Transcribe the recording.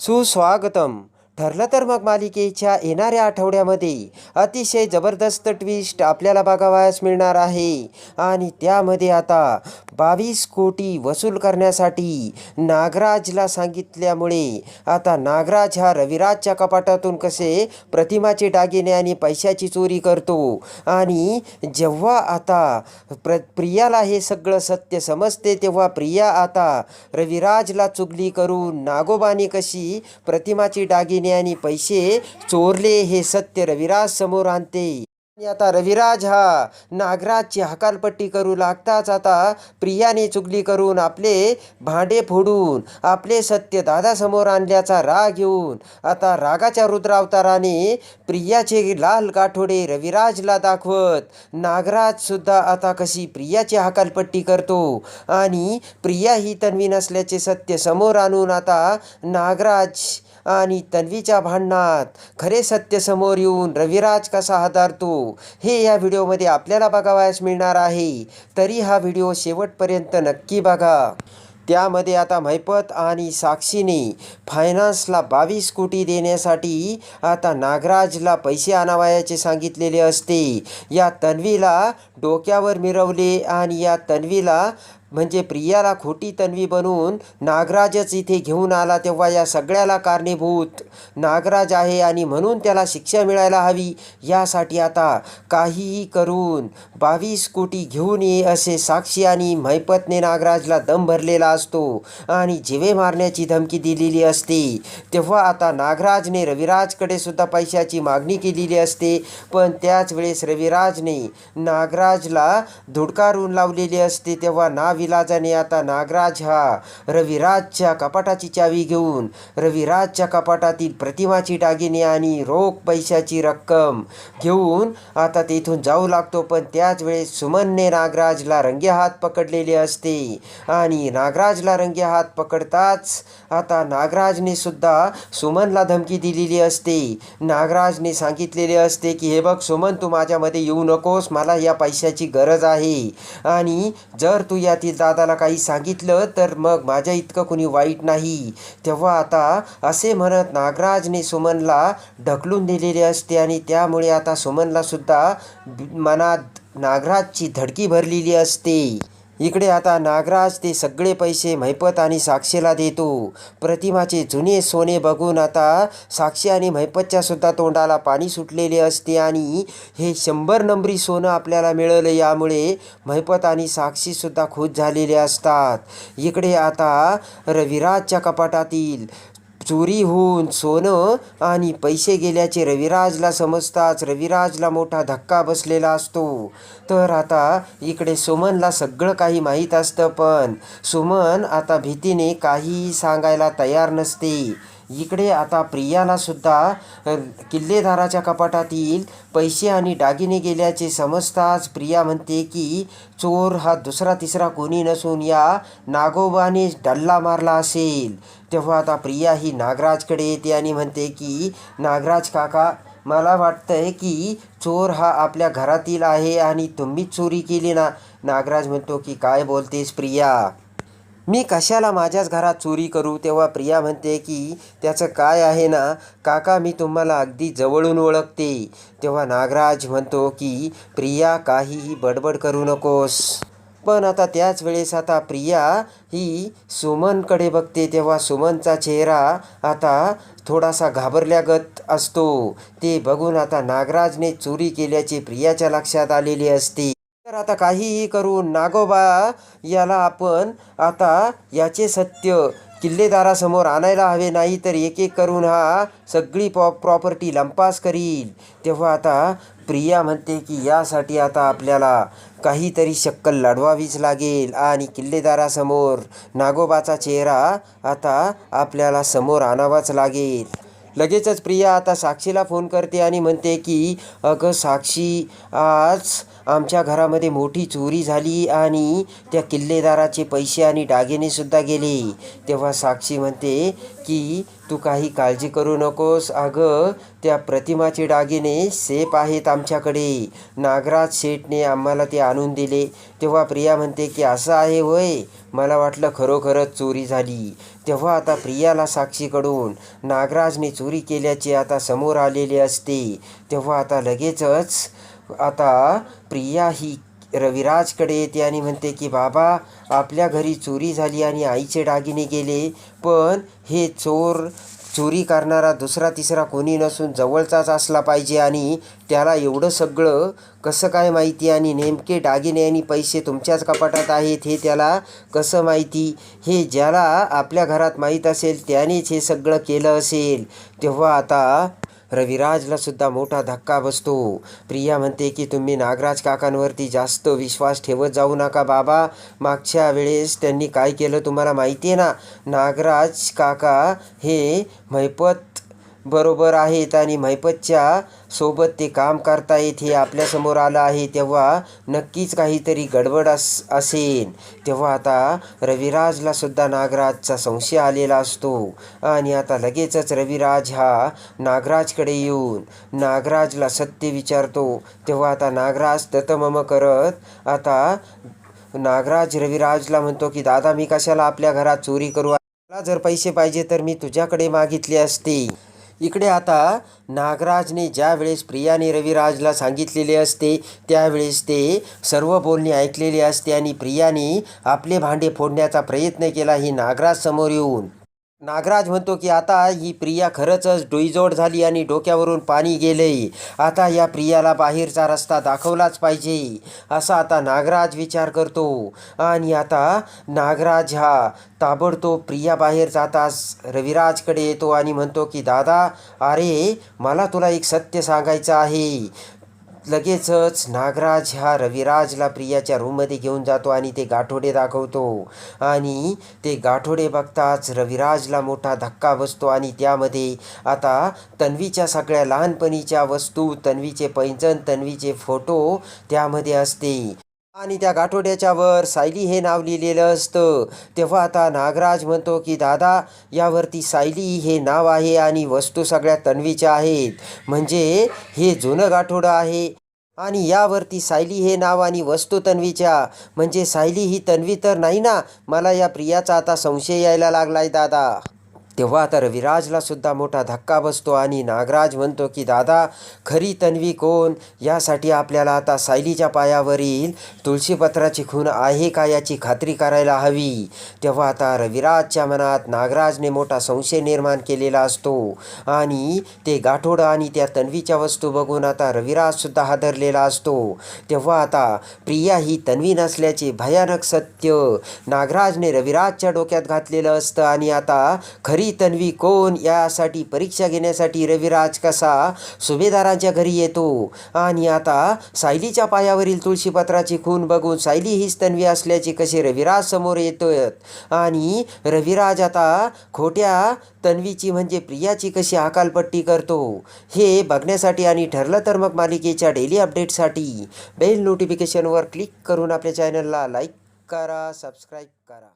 सुस्वागतम। ठरलं तर मग मालिकेच्या येणाऱ्या आठवड्यामध्ये अतिशय जबरदस्त ट्विस्ट आपल्याला बघावयास मिळणार आहे. आणि त्यामध्ये आता बावीस कोटी वसूल करण्यासाठी नागराजला सांगितल्यामुळे आता नागराज हा रविराजच्या कपाटातून कसे प्रतिमाचे दागिने आणि पैशाची चोरी करतो. आणि जेव्हा आता प्र प्रियाला हे सगळं सत्य समजते तेव्हा प्रिया आता रविराजला चुगली करून नागोबाने कशी प्रतिमाची दागिने आणि पैसे चोरले हे सत्य रविराज समोर आणते. आणि आता रविराज हा नागराजची हकालपट्टी करू लागताच आता प्रियाने चुगली करून आपले भांडे फोडून आपले सत्य दादासमोर आणल्याचा राग येऊन आता रागाच्या रुद्रावताराने प्रियाचे लाल गाठोडे रविराजला दाखवत नागराज सुद्धा आता कशी प्रियाची हकालपट्टी करतो आणि प्रिया ही तन्वी नसल्याचे सत्य समोर आणून आता नागराज आणि तन्वीच्या भांडणात खरे सत्य समोर येऊन रविराज कसा हाताळतो हे या व्हिडिओमध्ये आपल्याला बघावयास मिळणार आहे. तरी हा व्हिडिओ शेवटपर्यंत नक्की बघा. त्यामध्ये आता मैपत आणि साक्षीने फायनान्सला बावीस कोटी देण्यासाठी आता नागराजला पैसे आणावयाचे सांगितलेले असते. या तन्वीला डोक्यावर मिरवले आणि या तन्वीला म्हणजे प्रियाला खोटी तन्वी बनवून नागराजच इथे घेऊन आला तेव्हा या सगळ्याला कारणीभूत. नागराज आहे आणि म्हणून त्याला शिक्षा मिळायला हवी. यासाठी आता काहीही करून बावीस कोटी घेऊन ये असे साक्षी आणि मैपतने नागराजला दम भरलेला असतो. आणि जिवे मारण्याची धमकी दिलेली असते. तेव्हा आता नागराजने रविराजकडे सुद्धा पैशाची मागणी केलेली असते. पण त्याच वेळेस रविराजने नागराजला धुडकारून लावलेली असते. तेव्हा विलाजाने आता नागराज हा रविराजच्या कपाटाची चावी घेऊन रविराजच्या कपाटातील प्रतिमाची दागिने आणि रोख पैशाची रक्कम घेऊन आता तेथून जाऊ लागतो. पण त्याच वेळेस सुमनने नागराजला रंगे हात पकडलेले असते आणि नागराजला रंगे हात पकडताच आता नागराजने सुद्धा सुमनला धमकी दिलेली असते. नागराजने सांगितलेले असते की हे बघ सुमन तू माझ्यामध्ये येऊ नकोस. मला या पैशाची गरज आहे आणि जर तू यातील दादाला काही सांगितलं तर मग माझ्या इतकं कुणी वाईट नाही. तेव्हा आता असे म्हणत नागराजने सुमनला ढकलून दिलेले असते आणि त्यामुळे आता सुमनलासुद्धा मनात नागराजची धडकी भरलेली असते. इकडे आता नागराज ते सगळे पैसे महिपत आणि साक्षीला देतो. प्रतिमाचे जुने सोने बघून आता साक्षी आणि महिपतच्या सुद्धा तोंडाला पाणी सुटलेले असते आणि हे शंभर नंबरी सोनं आपल्याला मिळलं यामुळे महिपत आणि साक्षीसुद्धा खुश झालेले असतात. इकडे आता रविराजच्या कपाटातील चोरी होऊन सोनं आणि पैसे गेल्याचे रविराजला समजताच रविराजला मोठा धक्का बसलेला असतो. तर आता इकडे सुमनला सगळं काही माहीत असतं पण सुमन आता भीतीने काहीही सांगायला तयार नसते. इकडे आता प्रियालासुद्धा किल्लेदाराच्या कपाटातील पैसे आणि दागिने गेल्याचे समजताच प्रिया म्हणते की चोर हा दुसरा तिसरा कोणी नसून या नागोबाने डल्ला मारला असेल. तेव्हा आता प्रिया ही नागराजकडे येते आणि म्हणते की नागराज काका मला वाटतंय की चोर हा आपल्या घरातील आहे आणि तुम्हीच चोरी केली ना. नागराज म्हणतो की काय बोलतेस प्रिया? मी कशाला माझ्याच घरात चोरी करू? तेव्हा प्रिया म्हणते की त्याचं काय आहे ना? काका मी तुम्हाला अगदी जवळून ओळखते. तेव्हा नागराज म्हणतो की प्रिया काहीही बडबड करू नकोस. पण आता त्याच वेळेस आता प्रिया ही सुमनकडे बघते. तेव्हा सुमनचा चेहरा आता थोडासा घाबरल्यागत असतो. ते बघून आता नागराजने चोरी केल्याचे प्रियाच्या लक्षात आलेले असते. तर आता काहीही करून नागोबा याला आपण आता याचे सत्य किल्लेदारासमोर आणायला हवे नाही तर एक एक करून हा सगळी पॉ प्रॉपर्टी लंपास करील. तेव्हा आता प्रिया म्हणते की यासाठी आता आपल्याला काहीतरी शक्कल लढवावीच लागेल आणि किल्लेदारासमोर नागोबाचा चेहरा आता आपल्याला समोर आणावाच लागेल. लगेचच प्रिया आता साक्षीला फोन करते आणि म्हणते की अगं साक्षी आज आमच्या घरामध्ये मोठी चोरी झाली आणि त्या किल्लेदाराचे पैसे आणि दागिनेसुद्धा गेले. तेव्हा साक्षी म्हणते की तू काही काळजी करू नकोस. अगं त्या प्रतिमाचे दागिने सेफ आहेत आमच्याकडे. नागराज शेठने आम्हाला ते आणून दिले. तेव्हा प्रिया म्हणते की असं आहे होय. मला वाटलं खरोखरच चोरी झाली. तेव्हा आता प्रियाला साक्षीकडून नागराजने चोरी केल्याचे आता समोर आलेले असते. तेव्हा आता लगेचच आता प्रिया ही रविराजकडे येते आणि म्हणते की बाबा आपल्या घरी चोरी झाली आणि आईचे दागिने गेले पण हे चोर चोरी करणारा दुसरा तिसरा कोणी नसून जवळचाच असला पाहिजे आणि त्याला एवढं सगळं कसं काय माहिती आणि नेमके दागिने आणि पैसे तुमच्याच कपाटात आहेत हे त्याला कसं माहिती? हे ज्याला आपल्या घरात माहीत असेल त्यानेच हे सगळं केलं असेल. तेव्हा आता रविराजला सुद्धा मोठा धक्का बसतो. प्रिया म्हणते की तुम्ही नागराज काकांवरती जास्त विश्वास ठेवत जाऊ नका बाबा. मागच्या वेळेस त्यांनी काय केलं तुम्हाला माहिती आहे ना? नागराज काका हे मैपत बरोबर आहेत आणि मैपतच्या सोबत ते काम करतायत हे आपल्यासमोर आलं आहे. तेव्हा नक्कीच काहीतरी गडबड अस असेल. तेव्हा आता रविराजला सुद्धा नागराजचा संशय आलेला असतो. आणि आता लगेचच रविराज हा नागराजकडे येऊन नागराजला सत्य विचारतो. तेव्हा आता नागराज ततमम करत आता नागराज रविराजला म्हणतो की दादा मी कशाला आपल्या घरात चोरी करू? मला जर पैसे पाहिजे तर मी तुझ्याकडे मागितले असते. इकडे आता नागराजने ज्या वेळेस प्रियाने रविराजला सांगितलेले असते त्यावेळेस ते सर्व बोलणे ऐकलेले असते आणि प्रियाने आपले भांडे फोडण्याचा प्रयत्न केला ही नागराज समोर येऊन नागराज म्हणतो की आता ही प्रिया खरंच डोईजोड झाली आणि डोक्यावरून पाणी गेले आता या प्रियाला बाहेरचा रस्ता दाखवलाच पाहिजे. असा आता नागराज विचार करतो. आणि आता नागराज हा ताबडतोब प्रिया बाहेर जाताच रविराजकडे येतो आणि म्हणतो की दादा अरे मला तुला एक सत्य सांगायचं आहे. लगेचच नागराज हा रविराजला प्रियाच्या रूममध्ये घेऊन जातो आणि ते गाठोडे दाखवतो. आणि ते गाठोडे बघताच रविराजला मोठा धक्का बसतो आणि त्यामध्ये आता तन्वीच्या सगळ्या लहानपणीच्या वस्तू तन्वीचे पैंजण तन्वीचे फोटो त्यामध्ये असते. आणि त्या गाठोड्याच्या वर सायली हे नाव लिहिलेलं असतं. तेव्हा आता नागराज म्हणतो की दादा यावरती सायली हे नाव आहे आणि वस्तू सगळ्या तन्वीच्या आहेत. म्हणजे हे जुनं गाठोडं आहे आणि यावरती सायली हे नाव आणि वस्तू तन्वीच्या. म्हणजे सायली ही तन्वी तर नाही ना? मला या प्रियाचा आता संशय यायला लागलाय दादा. तेव्हा आता विराजला सुद्धा मोठा धक्का बसतो आणि नागराज म्हणतो की दादा खरी तन्वी कोण? यासाठी आपल्याला आता सायलीच्या पायावरील तुळशीपत्राची खून आहे का याची खात्री करायला हवी? तेव्हा आता रविराजच्या मनात नागराजने मोठा संशय निर्माण केलेला असतो. आणि ते गाठोडं आणि त्या तन्वीच्या वस्तू बघून आता रविराजसुद्धा हादरलेला असतो. तेव्हा आता प्रिया ही तन्वी नसल्याचे भयानक सत्य नागराजने रविराजच्या डोक्यात घातलेलं असतं. आणि आता खरी तन्वी कोण? यासाठी परीक्षा घेण्यासाठी रविराज कसा सुभेदारांच्या घरी येतो? आणि आता सायलीच्या पायावरील तुळशीपत्राची खून बघून सायली हीच तन्वी असल्याचे कसे रविराज समोर येतोय आणि रविराज आता खोट्या तन्वीची म्हणजे प्रियाची कशी हकालपट्टी करतो? हे बघण्यासाठी आणि ठरलं तर मग मालिकेच्या डेली अपडेटसाठी बेल नोटिफिकेशनवर क्लिक करून आपल्या चॅनलला लाईक करा सबस्क्राईब करा.